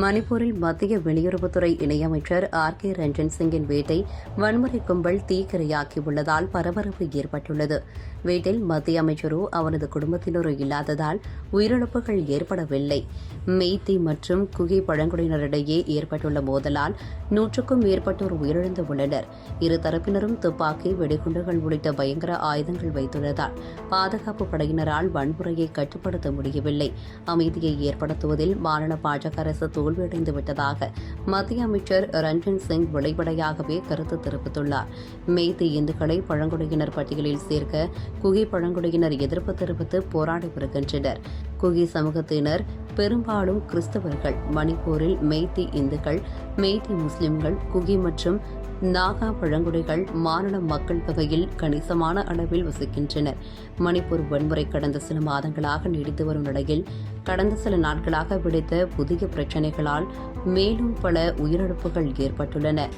மணிப்பூரில் மத்திய வெளியுறவுத்துறை இணையமைச்சர் ஆர் கே ரஞ்சன் சிங்கின் வீட்டை வன்முறை கும்பல் தீக்கிரையாக்கியுள்ளதால் பரபரப்பு ஏற்பட்டுள்ளது. வீட்டில் மத்திய அமைச்சரோ அவரது குடும்பத்தினரோ இல்லாததால் உயிரிழப்புகள் ஏற்படவில்லை. மெய்த்தி மற்றும் குகி பழங்குடியினரிடையே ஏற்பட்டுள்ள மோதலால் நூற்றுக்கும் மேற்பட்டோர் உயிரிழந்து உள்ளனர் இரு தரப்பினரும் துப்பாக்கி வெடிகுண்டுகள் உள்ளிட்ட பயங்கர ஆயுதங்கள் வைத்துள்ளதால் பாதுகாப்பு படையினரால் வன்முறையை கட்டுப்படுத்த முடியவில்லை. அமைதியை ஏற்படுத்துவதில் மாநில பாஜக அரசு தோல்வியடைந்து விட்டதாக மத்திய அமைச்சர் ரஞ்சன் சிங் வெளிப்படையாகவே கருத்து தெரிவித்துள்ளார். மெய்தி இந்துக்களை பழங்குடியினர் பட்டியலில் சேர்க்க குகி பழங்குடியினர் எதிர்ப்பு தெரிவித்து போராடி வருகின்றனர். குகி சமூகத்தினர் பெரும்பாலும் கிறிஸ்தவர்கள். மணிப்பூரில் மெய்தி இந்துக்கள் மெய்தி முஸ்லிம்கள் குகி மற்றும் நாகா பழங்குடிகள் மாநில மக்கள் தொகையில் கணிசமான அளவில் வசிக்கின்றனர். மணிப்பூர் வன்முறை கடந்த சில மாதங்களாக நீடித்து வரும் நிலையில் கடந்த சில நாட்களாக விடுத்த புதிய பிரச்சினைகளால் மேலும் பல உயிரிழப்புகள் ஏற்பட்டுள்ளன.